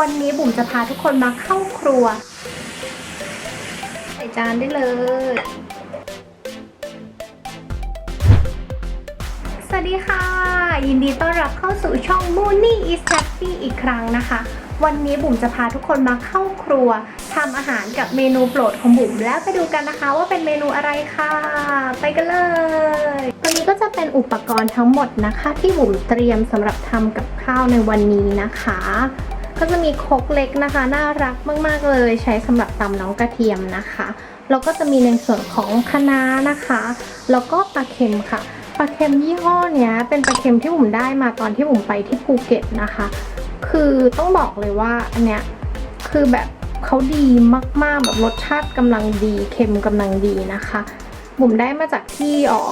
วันนี้บุ๋มจะพาทุกคนมาเข้าครัว ใส่จานได้เลย สวัสดีค่ะ ยินดีต้อนรับเข้าสู่ช่อง Mooney is Happy อีกครั้งนะคะ วันนี้บุ๋มจะพาทุกคนมาเข้าครัวทำอาหารกับเมนูโปรดของบุ๋มแล้วไปดูกันนะคะว่าเป็นเมนูอะไรค่ะ ไปกันเลยตัวนี้ก็จะเป็นอุปกรณ์ทั้งหมดนะคะ ที่บุ๋มเตรียมสำหรับทำกับข้าวในวันนี้นะคะ ก็จะมีคกเล็กนะคะ น่ารักมาก ๆ เลยใช้สำหรับตำน้องกระเทียมนะคะแล้วก็จะมีในส่วนของคะน้านะคะ แล้วก็ปลาเค็มค่ะปลาเค็มยี่ห้อเนี้ยเป็นปลาเค็มที่บุ๋มได้มาตอนที่บุ๋มไปที่ภูเก็ตนะคะ คือต้องบอกเลยว่าอันเนี้ยคือแบบเขาดีมากๆแบบรสชาติกำลังดีเค็มกำลังดีนะคะบุ๋มได้มาจากที่อ่อ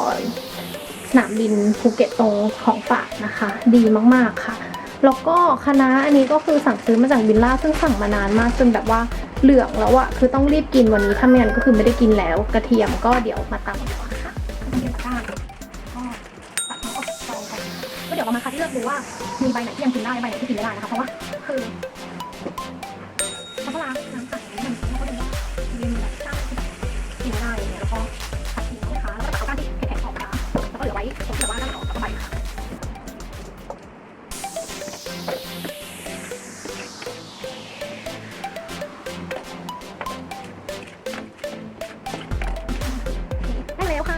สนามบินภูเก็ตตรงของฝากนะคะ ดีมากๆค่ะ แล้วก็คณะอันนี้ก็คือสั่งซื้อมาจากบิลล่าซึ่งสั่งมานานมากจนแบบว่าเหลืองแล้วอะคือต้องรีบกินวันนี้ถ้าไม่งั้นก็คือไม่ได้กินแล้ว กระเทียมก็เดี๋ยวมาตำดีกว่าค่ะกระเทียมก้าก็ตัดน้องออกซองก่อนก็เดี๋ยวเรามาคัดเลือกดูว่ามีใบไหนที่ยังกินได้ใบไหนที่กินไม่ได้นะคะเพราะว่าคือเขาก็ล้างน้ำขัด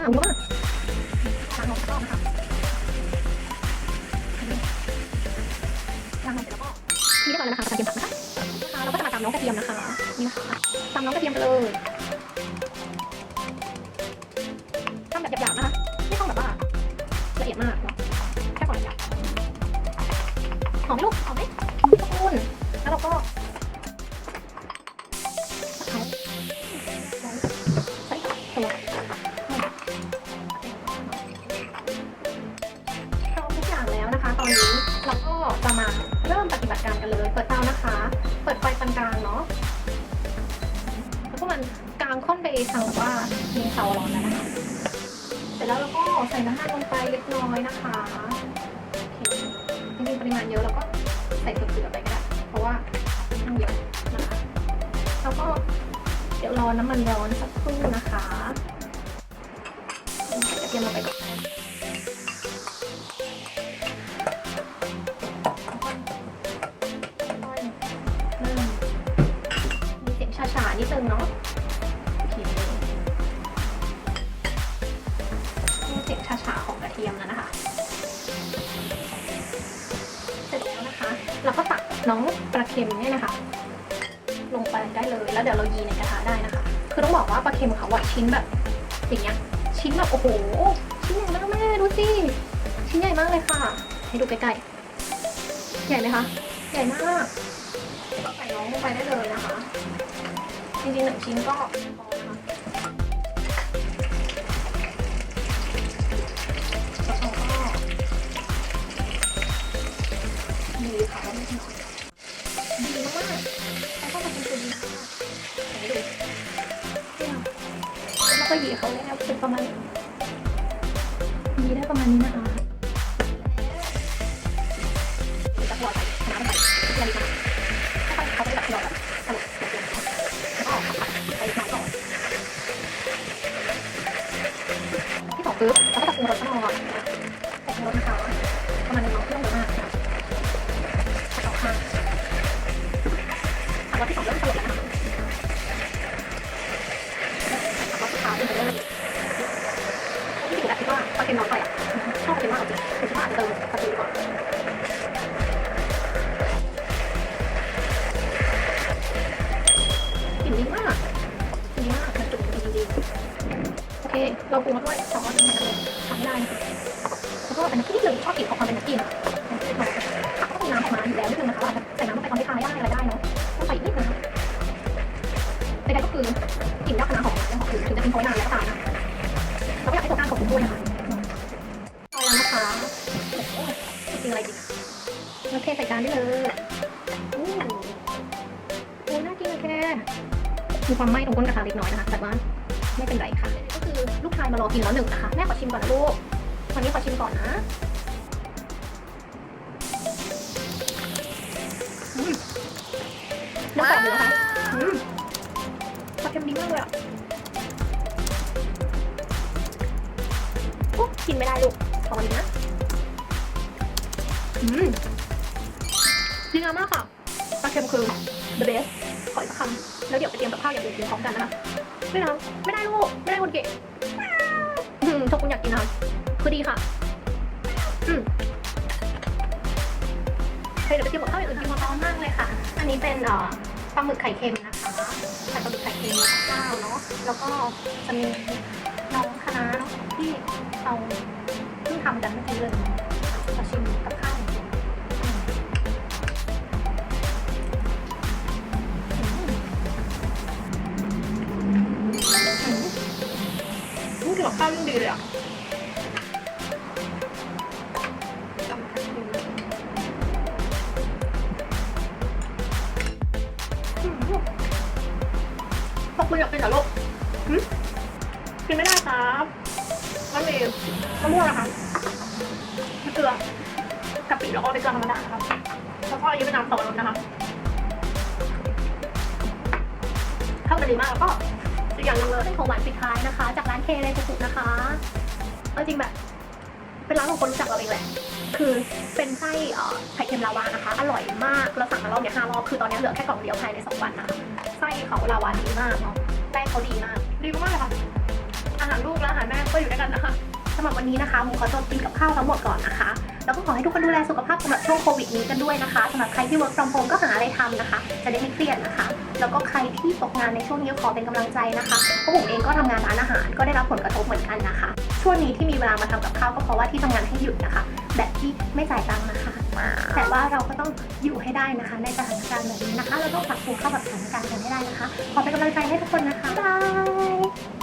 ได้แล้วค่ะว้าล้างออกรอบนะคะล้างออกเสร็จแล้วก็ทีนี้ก่อนเลยนะคะกระเทียมผักนะคะเราก็จะมาตำน้องกระเทียมนะคะนี่นะคะตำน้องกระเทียมไปเลยตำแบบหยาบๆนะคะไม่ต้องแบบว่าละเอียดมากเนาะแค่พอหยาบหอมไหมลูกหอมไหมขอบคุณแล้วเราก็ เริ่มปฏิบัติการกันเลย เปิดเตานะคะ เปิดไฟปานกลางเนาะแล้วก็มันกลางค่อนไปทางว่ามีเตาร้อนแล้วนะคะเสร็จแล้วเราก็ใส่น้ำมันลงไปเล็กน้อยนะคะโอเคจริงๆปริมาณเยอะเราก็ใส่เกลือไปก็ได้เพราะว่าค่อนข้งเยอะนะคะแล้วก็เดี๋ยวรอน้ำมันร้อนสักครู่นะคะใส่กระเทียมลงไปก่อน นิดนึงเนาะเคมีเสียงชาๆของกระเทียมแล้วนะคะ เสร็จแล้วนะคะ เราก็ตักน้องปลาเค็มเนี่ยนะคะ ลงไปได้เลย แล้วเดี๋ยวเรายีในกระทะได้นะคะ คือต้องบอกว่าปลาเค็มเขาอะชิ้นแบบอย่างเงี้ย ชิ้นแบบโอ้โห ชิ้นใหญ่มากแม่ดูสิ ชิ้นใหญ่มากเลยค่ะ ให้ดูใกล้ๆ ใหญ่ไหมคะ ใหญ่มากก็ใส่น้องลงไปได้เลยนะคะ จริงๆหนึ่งชิ้นก็พอนะคะแล้วเราก็ดีค่ะไม่หน่อยดีมากแล้วก็มาเป็นค่ะไหนดูเนี่ยแล้วก็หยีเขาแล้วเป็นประมาณนี้ยีได้ประมาณนี้นะคะเดี๋ยวใส่น้ำไปทีละนิดนะคะค่อยๆเขาไปแบบหยอด ปุ๊บแล้วก็จะปรุงรสข้างนอกแต่ปรุงรสนะคะประมาณนึงเนาะไม่ต้องเยอะมากผัดออกค่ะผัดรสที่สองเริ่มสลบแล้วนะคะผัดรสสุดท้ายเป็นไปเลยที่ถูกแล้วคิดว่าปลาเค็มน้อยไปอะชอบปลาเค็มมากจริงคือคิดว่าอาจจะเติมปลาเค็มดีกว่าดีมากดีมากมันจุกจริงๆโอเค เราปรุงมาด้วยซอส นี่เลยทำได้นะคะแล้วก็น้ำจิ้มเลยชอบกลิ่นของความเป็นน้ำจิ้มอะน้ำจิ้มของผักก็ต้องมีน้ำออกมาอยู่แล้วนิดนึงนะคะอาใส่น้ำลงไปตอนท้ายได้อะไรได้เนาะต้องใส่อีกนิดนึงนใดๆก็คือกลิ่นยอดคณะหอมยังหอมอยู่ถึงจะทิ้งไว้นานแล้วก็ตามนะเราก็อยากให้ตัวก้านของคุณด้วยนะคะเอาแล้วนะคะจริงอะไรจริงโอเคใส่จานได้เลยอู้โอ้ยน่ากินเลยแค่มีความไหม้ตรงก้นกระทะเล็กน้อยนะคะแต่ว่าไม่เป็นไรค่ะ ชายมารอกินแล้วหนึ่งนะคะ แม่ขอชิมก่อนนะลูกวันนี้ขอชิมก่อนนะอืมเนื้อแปลกหมูนะคะอืมปลาเค็มดีมากเลยอะอุ๊ยกินไม่ได้ลูกขอวันนี้นะอืมดีงามมากค่ะปลาเค็มคือ the best ขออีกสักคำแล้วเดี๋ยวไปเตรียมกับข้าวอย่างอื่นกินพร้อมกันนะคะไม่นะไม่ได้ลูกไม่ได้คนเก๋อื มทุกคนอยากกินนะคะคือดีค่ะ อืมเฮ้ยเดี๋ยวไปเตรียมกับข้าวอย่างอื่นกินพร้อมมากเลยค่ะ อันนี้เป็นเอ่อปลาหมึกไข่เค็มนะคะไข่ปลาหมึกไข่เค็มกับข้าวเนาะ แล้วก็จะมีน้องคณะน้าเนาะที่เราเพิ่งทำกันเมื่อกี้เลยมาชิม ข้าวยิ่งดีเลยอะขอบคุณอยากกินเหรอลูกกินไม่ได้ครับมันมีมะม่วงนะคะมะเกลือกะปิแล้วก็เป็นเกลือธรรมดานะครับแล้วก็อันนี้เป็นน้ำสับปะรดนะคะเข้ากันดีมากแล้วก็ อย่างหนึงเลยเป็นของหวานปิดท้ายนะคะ จากร้านเคเลยสุกๆนะคะเอาจริงแบบ เป็นร้านของคนรู้จักเราเองแหละ คือเป็นไส้ไข่เค็มลาวานะคะ อร่อยมาก เราสั่งมารอบเนี้ยห้ารอบ คือตอนนี้เหลือแค่กล่องเดียวภายในสองวันนะคะ ไส้เขาลาวาดีมากเนาะแป้งเขาดีมาก ดีมากเลยค่ะ อาหารลูกและอาหารแม่ก็อยู่ด้วยกันนะคะสำหรับวันนี้นะคะหมูขอตัวกินกับข้าวทั้งหมดก่อนนะคะ ขอให้ทุกคนดูแลสุขภาพสำหรับช่วงโควิดนี้กันด้วยนะคะสำหรับใครที่ work from home ก็หาอะไรทำนะคะ จะได้ไม่เครียดนะคะ แล้วก็ใครที่ตกงานในช่วงนี้ขอเป็นกำลังใจนะคะเพราะผมเองก็ทำงานร้านอาหารก็ได้รับผลกระทบเหมือนกันนะคะ ช่วงนี้ที่มีเวลามาทำกับข้าวก็เพราะว่าที่ทำงานให้หยุดนะคะ แบบที่ไม่จ่ายตังค์นะคะ แต่ว่าเราก็ต้องอยู่ให้ได้นะคะ ในสถานการณ์แบบนี้นะคะ เราต้องปรับตัวเข้ากับสถานการณ์กันให้ได้นะคะ ขอเป็นกำลังใจให้ทุกคนนะคะบาย